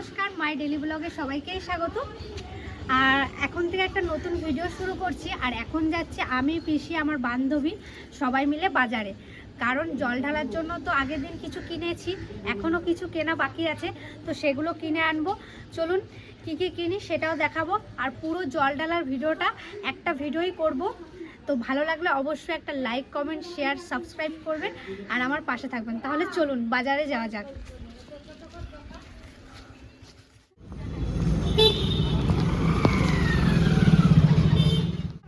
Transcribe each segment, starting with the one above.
নমস্কার, মাই ডেলি ব্লগে সবাইকেই স্বাগত। আর এখন থেকে একটা নতুন ভিডিও শুরু করছি, আর এখন যাচ্ছে আমি, পিসি, আমার বান্ধবী সবাই মিলে বাজারে। কারণ জল ঢালার জন্য তো আগের দিন কিছু কিনেছি এখনও কিছু কেনা বাকি আছে, তো সেগুলো কিনে আনব। চলুন, কী কী কিনি সেটাও দেখাবো, আর পুরো জল ঢালার ভিডিওটা একটা ভিডিওই করব। তো ভালো লাগলে অবশ্যই একটা লাইক, কমেন্ট, শেয়ার, সাবস্ক্রাইব করবেন, আর আমার পাশে থাকবেন। তাহলে চলুন, বাজারে যাওয়া যাক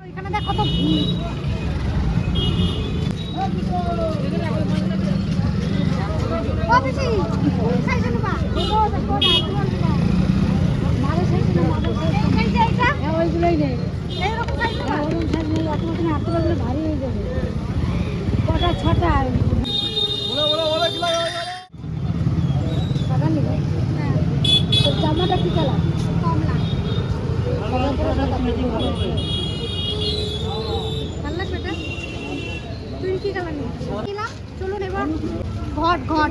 ওইখানে দেখ কত ভিড় ও পিসি, খাইছো না বা? এই যে এইটা? ওইগুলোই নেই এইরকম খাইছো না? ওরকম সাইজ নেই অত মতন হাঁটতে পারলে ভারী হয়ে যাবে। কটা ছটা? ছটা নিবে হ্যাঁ, জামাটা কি কালার? কমলা। ভালো লাগবে এটা? তুই কি কালার নিবি? কিলাম? চলুন ঘট ঘট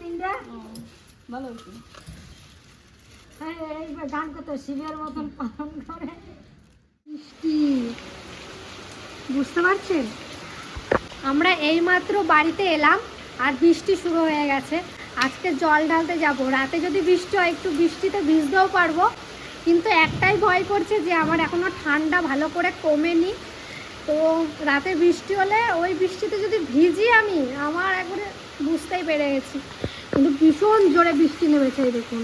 এই বুঝতে পারছেন? আমরা এইমাত্র বাড়িতে এলাম আর বৃষ্টি শুরু হয়ে গেছে। আজকে জল ঢালতে যাব। রাতে যদি বৃষ্টি হয়, একটু বৃষ্টিতে ভিজতেও পারব। কিন্তু একটাই ভয় করছে যে আমার এখনও ঠান্ডা ভালো করে কমেনি। তো রাতে বৃষ্টি হলে ওই বৃষ্টিতে যদি ভিজি আমি, আমার একবারে বুঝতেই পেরে গেছি। কিন্তু ভীষণ জোরে বৃষ্টি নেমেছে দেখুন।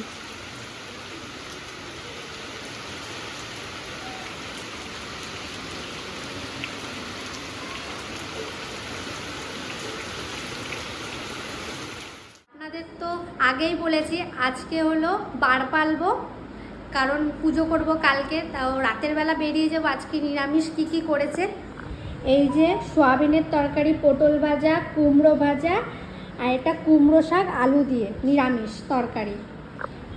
আপনাদের তো আগেই বলেছি, আজকে হলো বার পালবো, কারণ পুজো করব কালকে, তাও রাতের বেলা বেরিয়ে যাব, আজকে নিরামিষ কী কী করেছে? এই যে সোয়াবিনের তরকারি, পটল ভাজা, কুমড়ো ভাজা আর এটা কুমড়ো শাক আলু দিয়ে নিরামিষ তরকারি।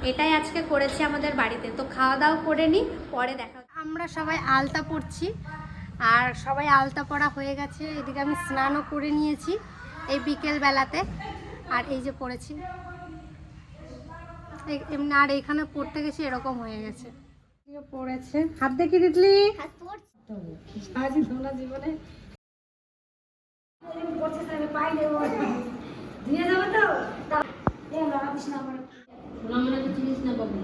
এটাই আজকে করেছি আমাদের বাড়িতে। তো খাওয়া দাওয়া করে নিই পরে দেখা আমরা সবাই আলতা পড়ছি আর সবাই আলতা পড়া হয়ে গেছে। এদিকে আমি স্নানও করে নিয়েছি এই বিকেল বেলাতে। আর এই যে পড়েছি এই- এমনি আর এইখানে পড়তে গেছি এরকম হয়ে গেছে। পড়েছে। হাত দেখি তোমরা জীবনে। দিয়ে যাবে তো? তা- না করে সোনা মনে তো চিনিস না বাবু?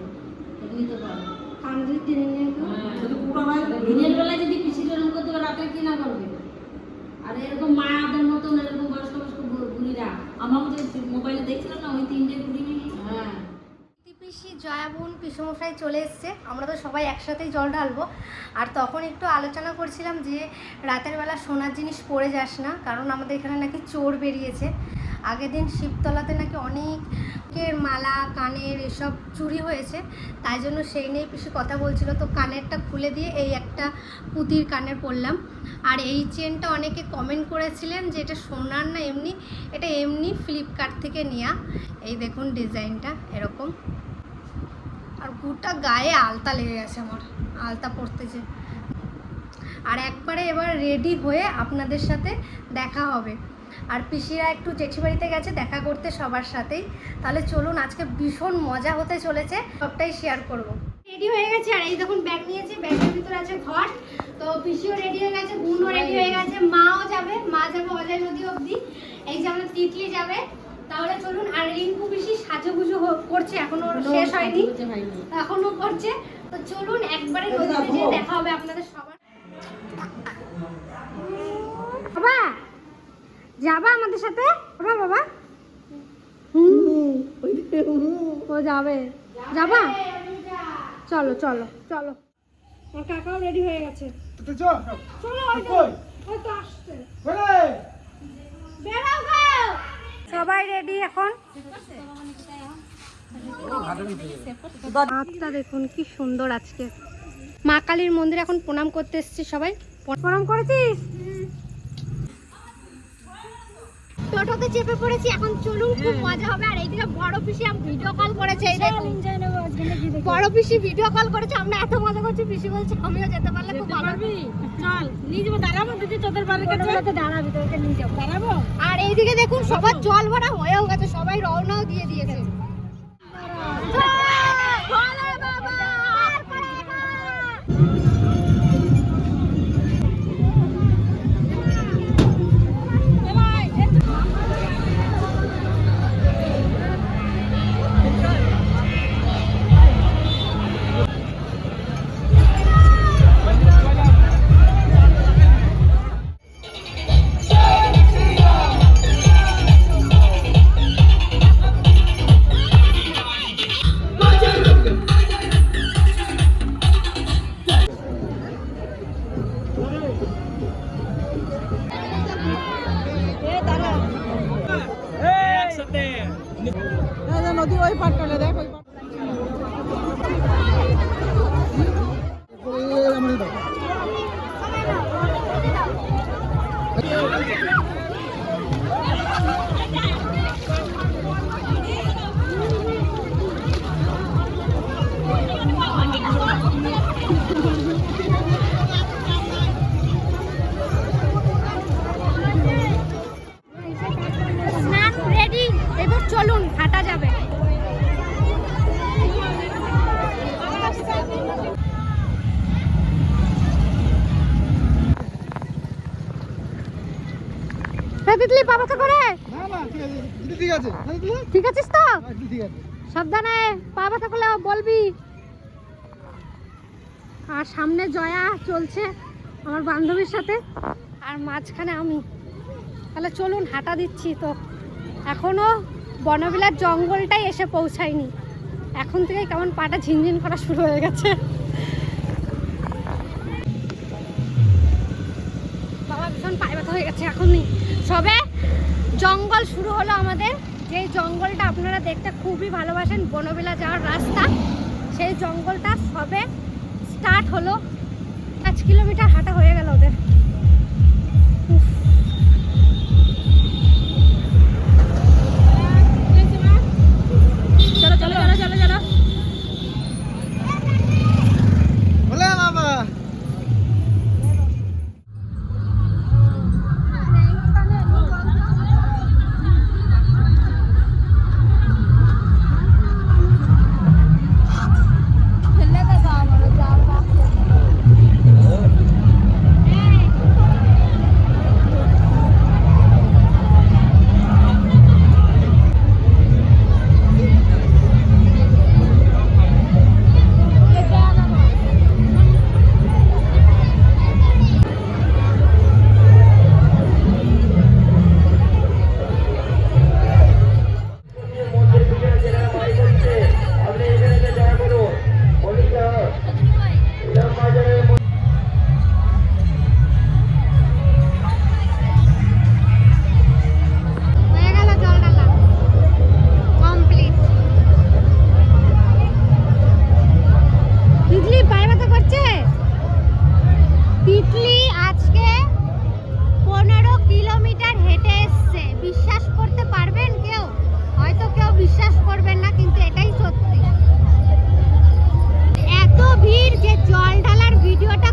এমনি তো পারো কান্দির টেনে নিয়ে গেল। দিনের বেলায় যদি পিসির এরকম করতে পারে রাত্রে কি না করবে? আর এরকম মায়াদের মতন এরকম বয়স্ক বয়স্ক বুড়িরা। আমার মোবাইলে দেখছিলাম না ওই তিনটে বুড়ি হ্যাঁ। পিসি জয়াবুন পিসমশাই চলে এসছে। আমরা তো সবাই একসাথেই জল ঢালবো। আর তখন একটু আলোচনা করছিলাম যে রাতের বেলা সোনার জিনিস পরে যাস না কারণ আমাদের এখানে নাকি চোর বেরিয়েছে। আগের দিন শিবতলাতে নাকি অনেকের মালা, কানের এসব চুরি হয়েছে, তাই জন্য সেই নিয়ে পিসি কথা বলছিল। তো কানেরটা খুলে দিয়ে এই একটা পুঁতির কানের পরলাম আর এই চেনটা অনেকে কমেন্ট করেছিলেন যে এটা সোনার না এমনি? এটা এমনি ফ্লিপকার্ট থেকে নেওয়া এই দেখুন ডিজাইনটা এরকম। আর গোটা গায়ে আলতা লেগে গেছে আমার, আলতা পড়তেছে আর একবারে এবার রেডি হয়ে আপনাদের সাথে দেখা হবে। আর পিসিরা একটু জেঠি বাড়িতে গেছে দেখা করতে সবার সাথেই। তাহলে চলুন আজকে ভীষণ মজা হতে চলেছে সবটাই শেয়ার করব। রেডি হয়ে গেছে? আর এই দেখুন ব্যাগ নিয়েছি ব্যাগের ভিতরে আছে ঘর তো পিসিও রেডি হয়ে গেছে বোনও রেডি হয়ে গেছে মাও যাবে মা যাবে অজয় নদী অবধি। এই যে আমাদের তিতলি যাবে। তাহলে চলুন আর রিঙ্কু পিসি সাজুগুজু করছে এখনও শেষ হয়নি। এখনও করছে। তো চলুন একবারে নদীতে দেখা হবে আপনাদের সবার। বাবা! যাবা আমাদের সাথে? বাবা বাবা। হুম ও যাবে। যাবা? চলো চলো চলো। আমার কাকাও রেডি হয়ে গেছে। চলো। ওই তো আসছে। সবাই রেডি এখন? হাতটা দেখুন কি সুন্দর আজকে। মা কালীর মন্দিরে এখন প্রণাম করতে এসেছি সবাই। প্রণাম করেছিস? টোটোতে চেপে পড়েছি এখন চলুন খুব মজা হবে। আর এইদিকে বড় পিসি ভিডিও কল করেছে এই দেখুন। বড় পিসি ভিডিও কল করেছে আমরা এত মজা করছি পিসি বলছে আমিও যেতে পারলে খুব ভালো হবে চল নিয়ে যাব দাঁড়াবো দিদি তোদের বাড়ির কাছে। দাঁড়াবি তোকে নিয়ে যাব। দাঁড়াবো? আর এইদিকে দেখুন সবার জল ভরা হয়েও গেছে সবাই রওনাও দিয়ে দিয়েছে। তিতলি বাবাকে করে? না না ঠিক আছে ঠিক আছিস তো? ঠিক আছে। সাবধানে ব্যথা করলে বলবি। আর সামনে জয়া চলছে আমার বান্ধবীর সাথে আর মাঝখানে আমি। তাহলে চলুন হাঁটা দিচ্ছি তো। এখনও বনবিলার জঙ্গলটাই এসে পৌঁছায়নি। এখন থেকে কেমন পাটা ঝিনঝিন করা শুরু হয়ে গেছে। বাবা ভীষণ পায়ে ব্যথা হয়ে গেছে এখনই। সবে জঙ্গল শুরু হলো আমাদের। যে জঙ্গলটা আপনারা দেখতে খুবই ভালোবাসেন, বনবিলা যাওয়ার রাস্তা। সেই জঙ্গলটা সবে স্টার্ট হলো। পাঁচ কিলোমিটার হাঁটা হয়ে গেল ওদের। বিশ্বাস করবেন না কিন্তু এটাই সত্যি। এত ভিড় যে জল ঢালার ভিডিওটা